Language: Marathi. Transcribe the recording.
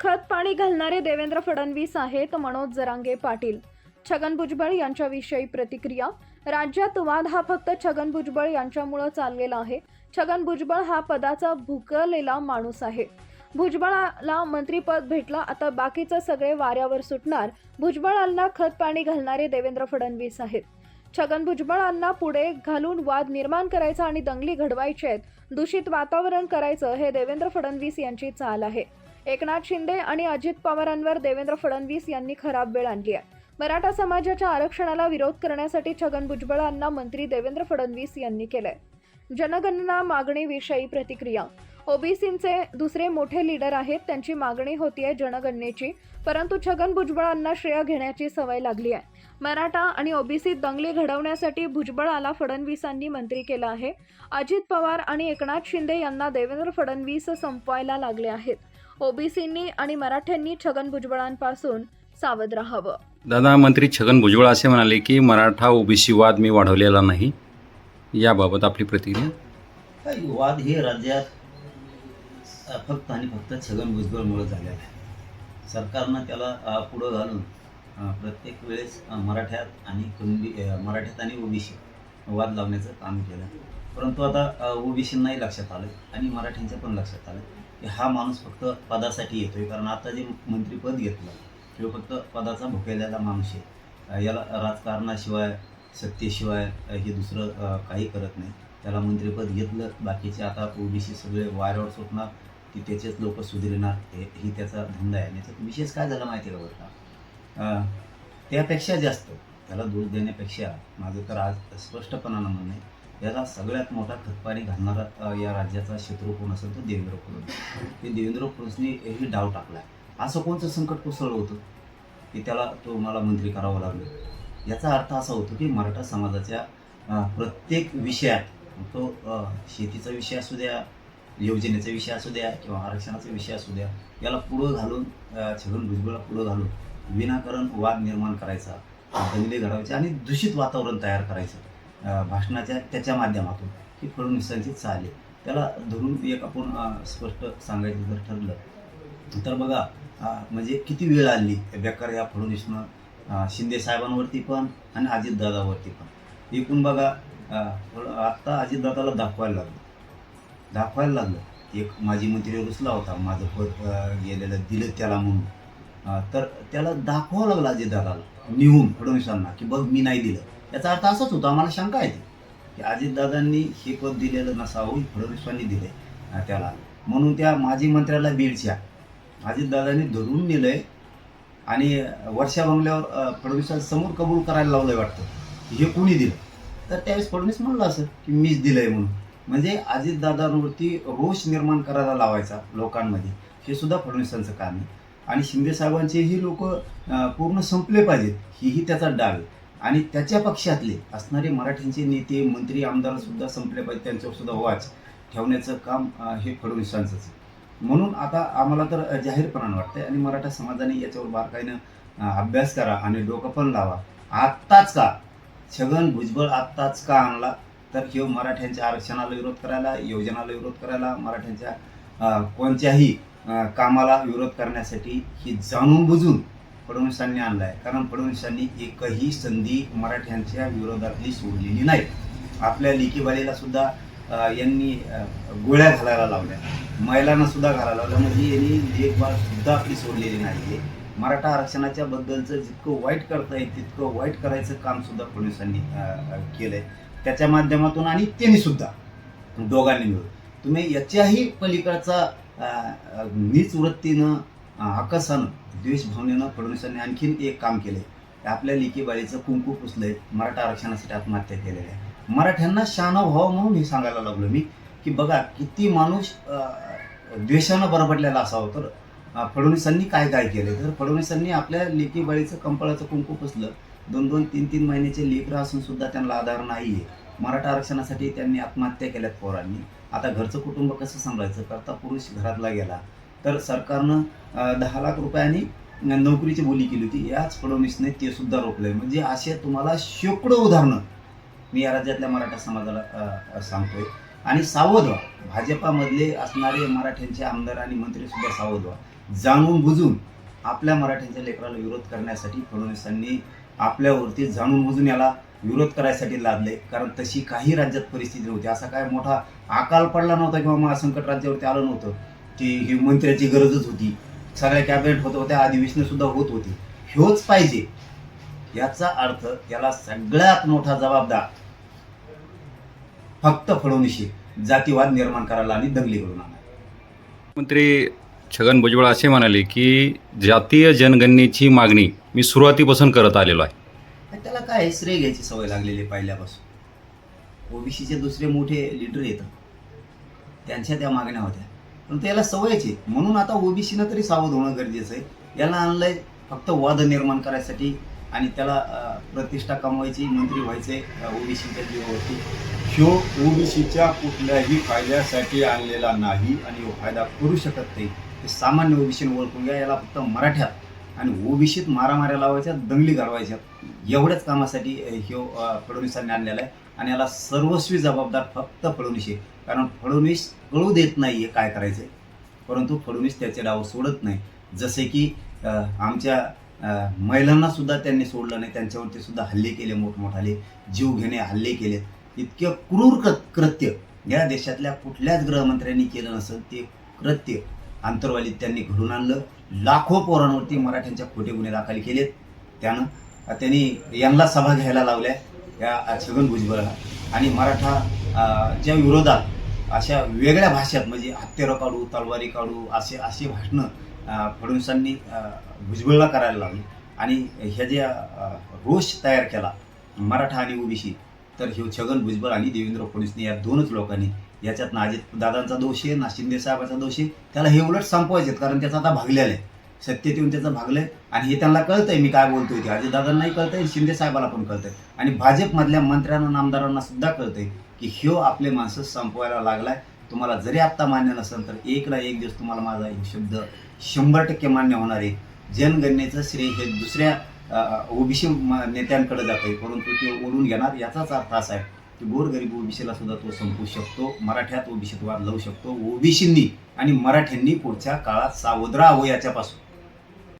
खत पाणी घालणारे देवेंद्र फडणवीस आहेत मनोज जरांगे पाटील. छगन भुजबळ यांच्याविषयी प्रतिक्रिया. राज्यात वाद हा फक्त छगन भुजबळ यांच्यामुळं चाललेला आहे. छगन भुजबळ हा पदाचा भुकलेला माणूस आहे. भुजबळाला मंत्रीपद भेटलं आता बाकीचं सगळे वाऱ्यावर सुटणार. भुजबळांना खत पाणी घालणारे देवेंद्र फडणवीस आहेत. छगन भुजबळांना पुढे घालून वाद निर्माण करायचा आणि दंगली घडवायचे आहेत दूषित वातावरण करायचं हे देवेंद्र फडणवीस यांची चाल आहे. एकनाथ शिंदे आणि अजित पवारांवर देवेंद्र फडणवीस यांनी खराब वेळ आणली आहे. मराठा समाजाच्या आरक्षणाला विरोध करण्यासाठी छगन भुजबळांना मंत्री देवेंद्र फडणवीस यांनी केलंय. जनगणना मागणीविषयी प्रतिक्रिया. ओबीसींचे दुसरे मोठे लीडर आहेत त्यांची मागणी होतीये जनगणनेची परंतु छगन भुजबळांना श्रेय घेण्याची सवय लागली आहे. मराठा आणि ओबीसी दंगली घडवण्यासाठी भुजबळाला फडणवीसांनी मंत्री केलं आहे. अजित पवार आणि एकनाथ शिंदे यांना देवेंद्र फडणवीस संपवायला लागले आहेत. ओबीसींनी आणि मराठ्यांनी छगन भुजबळांपासून सावध राहावं. दादा मंत्री छगन भुजबळ असे म्हणाले की मराठा ओबीसी वाद मी वाढवलेला नाही. याबाबत आपली प्रतिक्रिया? काही वाद हे राज्यात फक्त आणि फक्त छगन भुजबळमुळे झाले आहे. सरकारनं त्याला पुढं घालून प्रत्येक वेळेस मराठ्यात आणि कुणबी मराठ्यात आणि ओबीसी वाद लावण्याचं काम केलं. परंतु आता ओबीसींनाही लक्षात आलं आणि मराठ्यांच्या पण लक्षात आलं की हा माणूस फक्त पदासाठी येतोय. कारण आता जे मंत्रीपद घेतलं किंवा फक्त पदाचा भुकेलेला माणूस आहे. याला राजकारणाशिवाय सत्तेशिवाय हे दुसरं काही करत नाही. त्याला मंत्रिपद घेतलं बाकीचे आता ओबीसी सगळे वाऱ्यावर सुटणार की त्याचेच लोक सुधरणार हे ही त्याचा धंदा आहे. नाही याच्यात विशेष काय झालं माहिती आहे का बरं का? त्यापेक्षा जास्त त्याला दोष देण्यापेक्षा माझं तर आज स्पष्टपणानं म्हणणं आहे याला सगळ्यात मोठा खतपाणी घालणारा या राज्याचा शत्रू कोण असेल तो देवेंद्र फडणवीस. ते देवेंद्र फडणवीसने ही डाव टाकला असं कोणतं संकट कोसळलं होतं? की त्याला तो मला मंत्री करावं लागलं. याचा अर्थ असा होतो की मराठा समाजाच्या प्रत्येक विषयात तो शेतीचा विषय असू द्या योजनेचा विषय असू द्या किंवा आरक्षणाचा विषय असू द्या याला पुढं घालून छगन भुजबळला पुढं घालून विनाकारण वाद निर्माण करायचा दंगली घडवायचे आणि दूषित वातावरण तयार करायचं. भाषणाच्या त्याच्या माध्यमातून ही फडणवीसांची चाल त्याला धरून एक आपण स्पष्ट सांगायचं जर ठरलं तर बघा म्हणजे किती वेळ आली बेकार या फडणवीसनं शिंदे साहेबांवरती पण आणि अजितदादावरती पण. एकूण बघा आत्ता अजितदादाला दाखवायला लागलं. दाखवायला लागलं. एक माजी मंत्री रुसला होता माझं पद गेलेलं दिलं त्याला म्हणून. तर त्याला दाखवावं लागलं अजितदादाला निहून फडणवीसांना की बघ मी नाही दिलं. याचा अर्थ असाच होता. आम्हाला शंका येते की अजितदादांनी हे पद दिलेलं नसावं हे फडणवीसांनी आहे त्याला. म्हणून त्या माजी मंत्र्याला बीडच्या अजितदादांनी धरून नेलंय. आणि वर्षा बंगल्यावर अं, फडणवीसांसमोर कबूल करायला लावलंय वाटतं. हे कोणी दिलं? तर त्यावेळेस फडणवीस म्हणलं असं की मीच दिलंय म्हणून. म्हणजे अजितदादांवरती रोष निर्माण करायला लावायचा लोकांमध्ये. हे सुद्धा फडणवीसांचं काम आहे. आणि शिंदे साहेबांचेही लोक पूर्ण संपले पाहिजेत. हीही त्याचा डाव आहे. आणि त्याच्या पक्षातले असणारे मराठ्यांचे नेते मंत्री आमदार सुद्धा संपले पाहिजे त्यांच्यावर सुद्धा वाच ठेवण्याचं काम हे फडणवीसांचंच आहे. म्हणून आता आम्हाला तर जाहीरपणानं वाटतंय आणि मराठा समाजाने याच्यावर बारकाईनं अभ्यास करा आणि डोकं पण लावा. आत्ताच का? छगन भुजबळ आत्ताच का आणला? तर हे मराठ्यांच्या आरक्षणाला विरोध करायला योजनाला विरोध करायला मराठ्यांच्या कोणत्याही कामाला विरोध करण्यासाठी ही जाणून बुजून फडणवीसांनी आणला आहे कारण फडणवीसांनी एकही संधी मराठ्यांच्या विरोधातली सोडलेली नाही. आपल्या लेकीबालीला सुद्धा यांनी गोळ्या घालायला लावल्या. महिलांना सुद्धा घालायला लावल्या. म्हणजे यांनी देखभाल सुद्धा आपली सोडलेली नाही मराठा आरक्षणाच्या बद्दलचं जितकं वाईट करता येईल तितकं वाईट करायचं काम सुद्धा फडणवीसांनी केलंय. त्याच्या माध्यमातून आणि त्यांनी सुद्धा दोघांनी मिळून. तुम्ही याच्याही पलीकडचा नीच वृत्तीनं आकसानं द्वेष भावनेनं फडणवीसांनी आणखीन एक काम केलंय. आपल्या लेकीबाळीचं कुंकू पुसलंय मराठा आरक्षणासाठी आत्महत्या केलेल्या आहे मराठ्यांना शहाणा व्हावं म्हणून हे सांगायला लागलो मी की बघा किती माणूस द्वेषानं बरबडलेला असावं. तर फडणवीसांनी काय काय केलं तर फडणवीसांनी आपल्या लेकीबाळीचं कंपळाचं कुंकू पुसलं. दोन दोन तीन तीन महिन्याचे लेकरं असून सुद्धा त्यांना आधार नाही आहे मराठा आरक्षणासाठी त्यांनी आत्महत्या केल्यात पोरांनी. आता घरचं कुटुंब कसं सांभाळायचं? करता पुरुष घरातला गेला. तर सरकारनं दहा लाख रुपयांनी नोकरीची बोली केली होती. याच फडणवीसने ते सुद्धा रोखलंय. म्हणजे असे तुम्हाला शेकडो उदाहरणं मी या राज्यातल्या मराठा समाजाला सांगतोय. आणि सावध व्हा भाजपामधले असणारे मराठ्यांचे आमदार आणि मंत्री सुद्धा सावध व्हा जाणून बुजून आपल्या मराठ्यांच्या लेकराला विरोध करण्यासाठी फडणवीसांनी आपल्यावरती जाणून बुजून याला विरोध करायसाठी लादले. कारण तशी काही राज्यात परिस्थिती नव्हती असा काय मोठा अकाल पडला नव्हता किंवा महासंकट राज्यावरती आलं नव्हतं. की ही मंत्र्याची गरजच होती. सगळ्या कॅबिनेट होत होत्या अधिवेशनं सुद्धा होत होती. ह्योच पाहिजे. याचा अर्थ त्याला सगळ्यात मोठा जबाबदार फक्त फडणवीस जातीवाद निर्माण करायला आणि दंगली करून आणा. मंत्री छगन भुजबळ असे म्हणाले की जातीय जनगणनेची मागणी मी सुरुवातीपासून करत आलेलो आहे. त्याला काय श्रेय घ्यायची सवय लागलेली पहिल्यापासून? ओबीसीचे दुसरे मोठे लिडर येतात. त्यांच्या त्या मागण्या होत्या. पण त्याला सवयच आहे. म्हणून आता ओबीसीनं तरी सावध होणं गरजेचं आहे. याला आणलंय फक्त वाद निर्माण करायसाठी आणि त्याला प्रतिष्ठा कमवायची मंत्री व्हायचे ओबीसीच्या जीवावरती शो ओबीसीच्या कुठल्याही फायद्यासाठी आणलेला नाही आणि फायदा करू शकत नाही. ते सामान्य ओबीसीने ओळखून घ्या. याला फक्त मराठ्यात आणि ओबीसीत मारामाऱ्या लावायच्या दंगली घालवायच्या एवढ्याच कामासाठी हे फडणवीसांनी आणलेला आहे. आणि याला सर्वस्वी जबाबदार फक्त फडणवीस आहे. कारण फडणवीस कळू देत नाही आहे काय करायचं परंतु फडणवीस त्याचे डाव सोडत नाही. जसे की आमच्या महिलांनासुद्धा महिलांना सुद्धा त्यांनी सोडलं नाही. त्यांच्यावरती सुद्धा हल्ले केले मोठमोठाले. जीव घेणे हल्ले केले इतके क्रूर कृत कृत्य या देशातल्या कुठल्याच गृहमंत्र्यांनी केलं नसेल ते कृत्य आंतरवालीत त्यांनी घडून आणलं. लाखो पोरांवरती मराठ्यांच्या खोटे गुन्हे दाखल केलेत. त्यानं त्यांनी यांना सभा घ्यायला लावल्या या छगन भुजबळला. आणि मराठा च्या विरोधात अशा वेगळ्या भाषेत म्हणजे हत्यारं काढू तलवारी काढू असे अशी भाषणं फडणवीसांनी भुजबळला करायला लावली. आणि ह्या ज्या रोष तयार केला मराठा आणि ओबीसी तर हे छगन भुजबळ आणि देवेंद्र फडणवीसने या दोनच लोकांनी याच्यात ना अजित दादांचा दोष आहे ना शिंदे साहेबाचा दोष आहे. त्याला हे उलट संपवायचे कारण त्याचा आता भागलेला आहे. सत्तेत येऊन त्याचं भागलंय आणि हे त्यांना कळतंय मी काय बोलतोय ते. अजितदादांनाही कळतंय शिंदे साहेबाला पण कळतंय. आणि भाजपमधल्या मंत्र्यांना नामदारांना सुद्धा कळतंय की ह्यो आपले माणसं संपवायला लागलाय. तुम्हाला जरी आत्ता मान्य नसेल तर एक ना एक दिवस तुम्हाला माझा हे शब्द शंभर टक्के मान्य होणार आहे. जनगणनेचं श्रेय हे दुसऱ्या ओबीसी नेत्यांकडे जात आहे परंतु ते ओढून घेणार याचाच अर्थ असा आहे. की गोरगरीब ओबीसीला सुद्धा तो संपू शकतो मराठ्यात ओबीसीत वाद लावू शकतो. ओबीसींनी आणि मराठ्यांनी पुढच्या काळात सावध राहावं याच्यापासून.